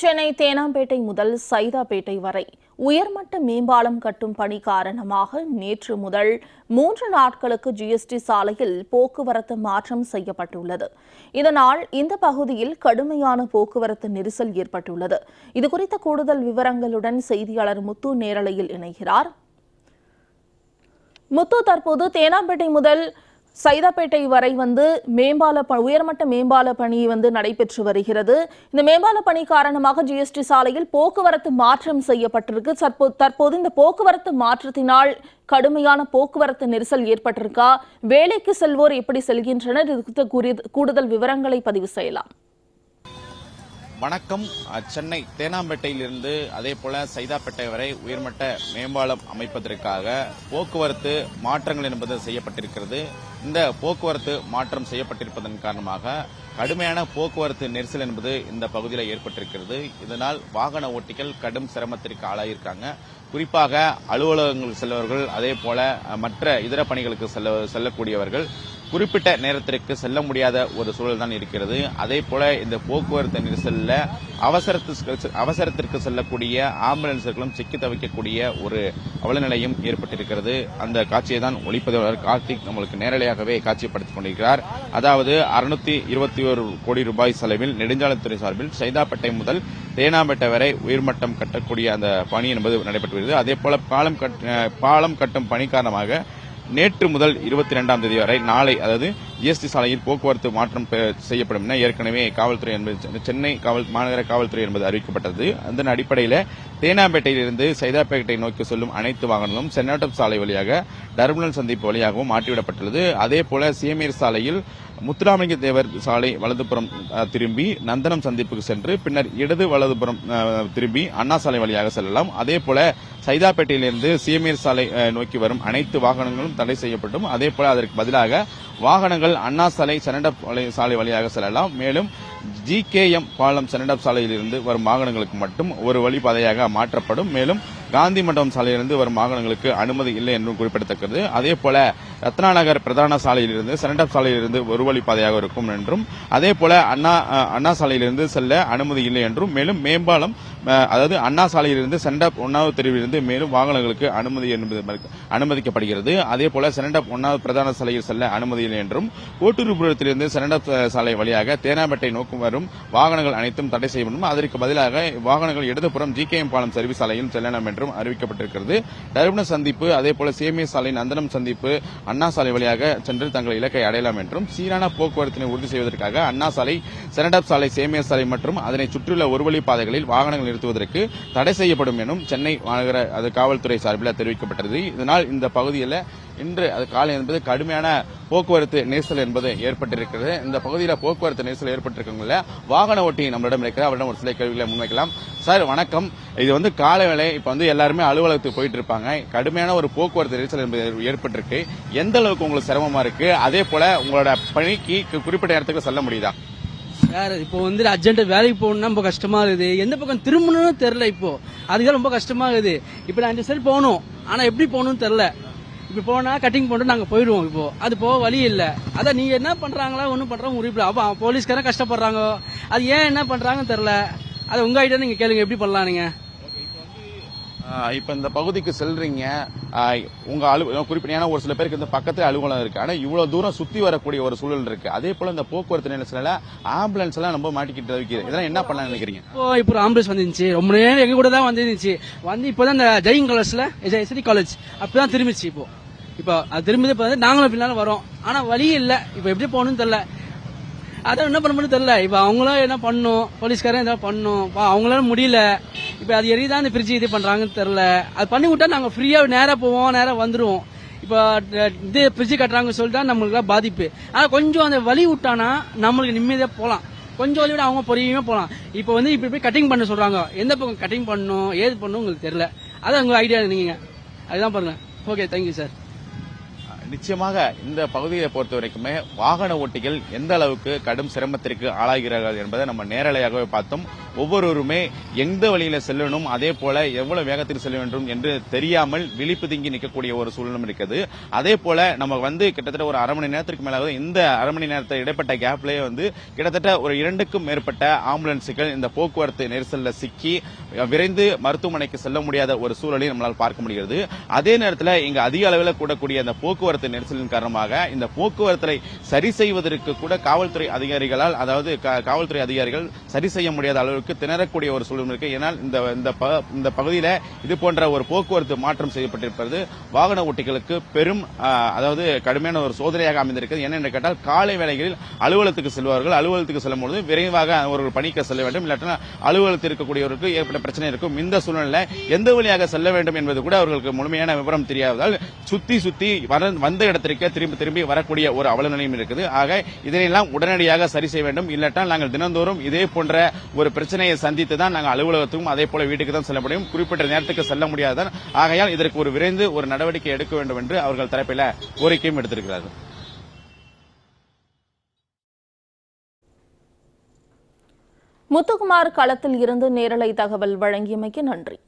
சென்னை தேனாம்பேட்டை முதல் சைதாப்பேட்டை வரை உயர்மட்ட மேம்பாலம் கட்டும் பணி காரணமாக நேற்று முதல் மூன்று நாட்களுக்கு ஜிஎஸ்டி சாலையில் போக்குவரத்து மாற்றம் செய்யப்பட்டுள்ளது. இதனால் இந்த பகுதியில் கடுமையான போக்குவரத்து நெரிசல் ஏற்பட்டுள்ளது. இதுகுறித்த கூடுதல் விவரங்களுடன் செய்தியாளர் முத்து நேரலையில் இணைகிறார். முத்து தற்போது தேனாம்பேட்டை முதல் சைதாப்பேட்டை வரை வந்து மேம்பால ப- உயர்மட்ட மேம்பால பணி வந்து நடைபெற்று வருகிறது. இந்த மேம்பால பணி காரணமாக ஜிஎஸ்டி சாலையில் போக்குவரத்து மாற்றம் செய்யப்பட்டிருக்கு. தற்போது தற்போது இந்த போக்குவரத்து மாற்றத்தினால் கடுமையான போக்குவரத்து நெரிசல் ஏற்பட்டிருக்கா? வேலைக்கு செல்வோர் எப்படி செல்கின்றனர்? இது குறித்த கூடுதல் விவரங்களை பதிவு செய்யலாம். வணக்கம். சென்னை தேனாம்பேட்டையிலிருந்து அதே போல சைதாப்பேட்டை வரை உயர்மட்ட மேம்பாலம் அமைப்பதற்காக போக்குவரத்து மாற்றங்கள் என்பது செய்யப்பட்டிருக்கிறது. இந்த போக்குவரத்து மாற்றம் செய்யப்பட்டிருப்பதன் காரணமாக கடுமையான போக்குவரத்து நெரிசல் என்பது இந்த பகுதியில் ஏற்பட்டிருக்கிறது. இதனால் வாகன ஓட்டிகள் கடும் சிரமத்திற்கு ஆளாயிருக்காங்க. குறிப்பாக அலுவலகங்கள் செல்பவர்கள் அதே போல மற்ற இதர பணிகளுக்கு செல்ல செல்லக்கூடியவர்கள் குறிப்பிட்ட நேரத்திற்கு செல்ல முடியாத ஒரு சூழல் தான் இருக்கிறது. அதே போல இந்த போக்குவரத்து நெரிசல்ல அவசரத்து அவசரத்திற்கு செல்லக்கூடிய ஆம்புலன்ஸ்களும் சிக்கி தவிக்கக்கூடிய ஒரு அவலநிலையும் ஏற்பட்டிருக்கிறது. அந்த காட்சியை தான் ஒளிப்பதிவாளர் கார்த்திக் நம்மளுக்கு முறையாகவே காட்சிப்படுத்திக் கொண்டிருக்கிறார். அதாவது அறுநூத்தி இருபத்தி ஒரு கோடி ரூபாய் செலவில் நெடுஞ்சாலைத்துறை சார்பில் சைதாப்பேட்டை முதல் தேனாம்பேட்டை வரை உயர்மட்டம் கட்டக்கூடிய அந்த பணி என்பது நடைபெற்று வருகிறது அதே போல பாலம் கட் பாலம் கட்டும் பணி காரணமாக நேற்று முதல் இருபத்தி இரண்டாம் தேதி வரை நாளை அதாவது ஜிஎஸ்டி சாலையில் போக்குவரத்து மாற்றம் பெ- செய்யப்படும் என ஏற்கனவே காவல்துறை என்பது சென்னை- காவல் மாநகர காவல்துறை என்பது அறிவிக்கப்பட்டது. அதன் அடிப்படையில் தேனாம்பேட்டையிலிருந்து சைதாப்பேட்டை நோக்கி செல்லும் அனைத்து வாகனங்களும் சென்னாட்டம் சாலை வழியாக டர்மினல் சந்திப்பு வழியாகவும் மாற்றிவிடப்பட்டுள்ளது. அதேபோல சிஎம்ஏர் சாலையில் முத்துராமலிங்க தேவர் சாலை வலதுபுறம் திரும்பி நந்தனம் சந்திப்புக்கு சென்று பின்னர் இடது வலதுபுறம் திரும்பி அண்ணா சாலை வழியாக செல்லலாம். அதே போல சைதாப்பேட்டையிலிருந்து சிஎம்ஏர் சாலை நோக்கி வரும் அனைத்து வாகனங்களும் தடை செய்யப்பட்டும். அதே போல அதற்கு பதிலாக வாகனங்கள் அண்ணா சாலை சரண்ட சாலை வழியாக செல்லலாம். மேலும் ஜிகேஎம் பாலம் செனடப் சாலையிலிருந்து வரும் வாகனங்களுக்கு மட்டும் ஒரு வழிபாதையாக மாற்றப்படும். மேலும் காந்தி மண்டபம் சாலையிலிருந்து வரும் வாகனங்களுக்கு அனுமதி இல்லை என்றும் குறிப்பிடத்தக்கது. அதே போல ரத்னா நகர் பிரதான சாலையிலிருந்து செனடப் சாலையிலிருந்து ஒரு வழிப்பாதையாக இருக்கும் என்றும் அதே போல அண்ணா அண்ணா சாலையிலிருந்து செல்ல அனுமதி இல்லை என்றும் மேலும் மேம்பாலம் அதாவது அண்ணா சாலையிலிருந்து சென்டப் ஒன்னாவது தெருவிலிருந்து மேலும் வாகனங்களுக்கு அனுமதி என்பது அனுமதிக்கப்படுகிறது. அதே போல செனடப் ஒன்னாவது பிரதான சாலையில் செல்ல அனுமதி இல்லை என்றும் கோட்டூர்புரத்திலிருந்து செனடப் சாலை வழியாக தேனாம்பேட்டை நோக்கும் வரும் வாகனங்கள் அனைத்தும் தடை செய்யப்படும். அதற்கு பதிலாக வாகனங்கள் இடதுபுறம் ஜி கேஎம் பாலம் சர்வீஸ் சாலையில் செல்லலாம் என்றும் அறிவிக்கப்பட்டிருக்கிறது. டர்பன சந்திப்பு அதேபோல சேமிய சாலை நந்தனம் சந்திப்பு அண்ணா சாலை வழியாக சென்று தங்கள் இலக்கை அடையலாம் என்றும் சீரான போக்குவரத்தினை உறுதி செய்வதற்காக அண்ணா சாலை செனடப் சாலை சேமிய சாலை மற்றும் அதனை சுற்றியுள்ள ஒருவழி பாதைகளில் வாகனங்கள் நிறுத்துவதற்கு தடை செய்யப்படும் எனும் சென்னை மாநகர அது காவல்துறை சார்பில் தெரிவிக்கப்பட்டது. இதனால் இந்த பகுதியில் இன்று அது காலை என்பது கடுமையான போக்குவரத்து நெரிசல் என்பது ஏற்பட்டிருக்கிறது. இந்த பகுதியில் போக்குவரத்து நெரிசல் ஏற்பட்டிருக்கவங்கள வாகன ஓட்டி நம்மளிடம் இருக்கிற அவரிடம் ஒரு சில கேள்விகளை முன்வைக்கலாம். சார் வணக்கம். இது வந்து காலை வேலை இப்போ வந்து எல்லாருமே அலுவலகத்துக்கு போயிட்டு இருப்பாங்க. கடுமையான ஒரு போக்குவரத்து நெரிசல் என்பது ஏற்பட்டிருக்கு. எந்த அளவுக்கு உங்களுக்கு சிரமமா இருக்கு? அதே போல உங்களோட பணிக்கு குறிப்பிட்ட நேரத்துக்கு செல்ல முடியுதா? சார் இப்போ வந்து அர்ஜென்ட் வேலைக்கு போகணும்னா ரொம்ப கஷ்டமா இருக்குது. எந்த பக்கம் திரும்பணும்னு தெரியல இப்போ. அதுதான் ரொம்ப கஷ்டமா இருக்குது. இப்போ நான் அஞ்சு சைடு போகணும். ஆனா எப்படி போகணும்னு தெரியல. இப்போ போனா கட்டிங் போட்டு நாங்க போயிடுவோம் இப்போ. அது போக வழி இல்ல. அதான் நீங்க என்ன பண்றாங்களா ஒன்றும் பண்றாங்க உரிப்பில். அப்போ போலீஸ்காரன் கஷ்டப்படுறாங்க. அது ஏன் என்ன பண்றாங்கன்னு தெரியல. அது உங்க ஐடியா நீங்க கேளுங்க எப்படி பண்ணலாம் நீங்க? இப்ப இந்த பகுதிக்கு செல்றீங்க உங்கள் உங்க அலு குறிப்பிட்ட ஒரு சில பேருக்கு இந்த பக்கத்துல அலுவலகம் இருக்கு. ஆனா இவ்வளவு தூரம் சுத்தி வரக்கூடிய ஒரு சூழல் இருக்கு. அதே போல இந்த போக்குவரத்து நெரிசல ஆம்புலன்ஸ் எல்லாம் ரொம்ப மாட்டிக்கிட்டு இதெல்லாம் என்ன பண்ணலாம் நினைக்கிறீங்க? இப்போ இப்போ ஒரு ஆம்புலன்ஸ் வந்துருந்துச்சு. ரொம்ப நேரம் எங்க கூட தான் வந்துருந்துச்சு. வந்து இப்போதான் இந்த ஜெயின் காலேஜ்ல எஸ்டி காலேஜ். அப்பதான் திரும்பிச்சு இப்போ. இப்போ அது திரும்பி இப்போ வந்து நாங்களும் பின்னால் வரோம். ஆனா வழி இல்ல. இப்போ எப்படி போகணும்னு தெரியல. அதான் என்ன பண்ண முடியும் தெரியல. இப்போ அவங்களும் என்ன பண்ணும்? போலீஸ்காரன் என்ன பண்ணும். அவங்களால முடியல. இப்போ அது எரிதான் இந்த ஃப்ரிட்ஜ் இது பண்ணுறாங்கன்னு தெரில அது பண்ணி விட்டா நாங்கள் ஃப்ரீயாக நேராக போவோம் நேராக வந்துடுவோம் இப்போ இது பிரிட்ஜ் கட்டுறாங்கன்னு சொல்லிட்டா நம்மளுக்கு பாதிப்பு. ஆனால் கொஞ்சம் அந்த வழி விட்டானா நம்மளுக்கு நிம்மதியாக போகலாம் கொஞ்சம் வழி விட அவங்க பொறியுமே போகலாம் இப்போ வந்து இப்படி போய் கட்டிங் பண்ண சொல்கிறாங்க எந்த பக்கம் கட்டிங் பண்ணணும் ஏது பண்ணணும் உங்களுக்கு தெரில அதான் உங்கள் ஐடியா நீங்கள் அதுதான் பாருங்கள் ஓகே தேங்க்யூ சார் நிச்சயமாக இந்த பகுதியை பொறுத்த வரைக்குமே வாகன ஓட்டிகள் எந்த அளவுக்கு கடும் சிரமத்திற்கு ஆளாகிறார்கள் என்பதை நம்ம நேரலையாகவே பார்த்தோம். ஒவ்வொருவருமே எந்த வழியில செல்லணும் அதே போல எவ்வளவு வேகத்தில் செல்ல வேண்டும் என்று தெரியாமல் விழிப்பு திங்கி நிற்கக்கூடிய ஒரு சூழலும் இருக்குது. அதே போல நம்ம வந்து கிட்டத்தட்ட ஒரு அரை மணி நேரத்திற்கு மேலாக இந்த அரை மணி நேரத்தை இடைப்பட்ட கேப்லயே வந்து கிட்டத்தட்ட ஒரு இரண்டுக்கும் மேற்பட்ட ஆம்புலன்ஸுகள் இந்த போக்குவரத்து நெரிசல்ல சிக்கி விரைந்து மருத்துவமனைக்கு செல்ல முடியாத ஒரு சூழலை நம்மளால் பார்க்க முடிகிறது. அதே நேரத்தில் இங்கு அதிக அளவில் கூடக்கூடிய அந்த போக்குவரத்து நெரிசலின் காரணமாக இந்த போக்குவரத்தை சரி செய்வதற்கு கூட காவல்துறை அதிகாரிகளால் அதாவது காவல்துறை அதிகாரிகள் சரி செய்ய முடியாத அளவுக்கு திணறக்கூடிய ஒரு சூழ்நிலை இருக்கு. ஏன்னால் இந்த இந்த இது போன்ற ஒரு போக்குவரத்து மாற்றம் செய்யப்பட்டிருப்பது வாகன ஓட்டிகளுக்கு பெரும் அதாவது கடுமையான ஒரு சோதனையாக அமைந்திருக்கிறது. என்னென்று கேட்டால் காலை வேளைகளில் அலுவலகத்துக்கு செல்வார்கள். அலுவலகத்துக்கு செல்லும்போது விரைவாக அவர்கள் பணிக்க செல்ல வேண்டும். இல்லாட்டினா அலுவலகத்தில் இருக்கக்கூடியவருக்கு ஏற்பட்ட பிரச்சனை இருக்கும். இந்த சூழ்நிலை எந்த வழியாக செல்ல வேண்டும் என்பது கூட அவர்களுக்கு முழுமையான விவரம் தெரியாததால் சுத்தி சுத்தி வர- வந்த இடத்திற்கே திரும்பி திரும்பி வரக்கூடிய ஒரு அவல நிலையும் இருக்குது. ஆக இதனையெல்லாம் உடனடியாக சரி செய்ய வேண்டும். இல்லாட்டால் நாங்கள் தினந்தோறும் இதே போன்ற ஒரு பிரச்சனை பிரச்சனையை சந்தித்து தான் நாங்கள் அலுவலகத்துக்கும் அதே போல வீட்டுக்கு தான் செல்ல முடியும். குறிப்பிட்ட நேரத்துக்கு செல்ல முடியாதுதான் ஆகையால் இதற்கு ஒரு விரைந்து ஒரு நடவடிக்கை எடுக்க வேண்டும் என்று அவர்கள் தரப்பில் கோரிக்கையும் எடுத்திருக்கிறார்கள். முத்துக்குமார் களத்தில் இருந்து நேரலை தகவல் வழங்கியமைக்கு நன்றி.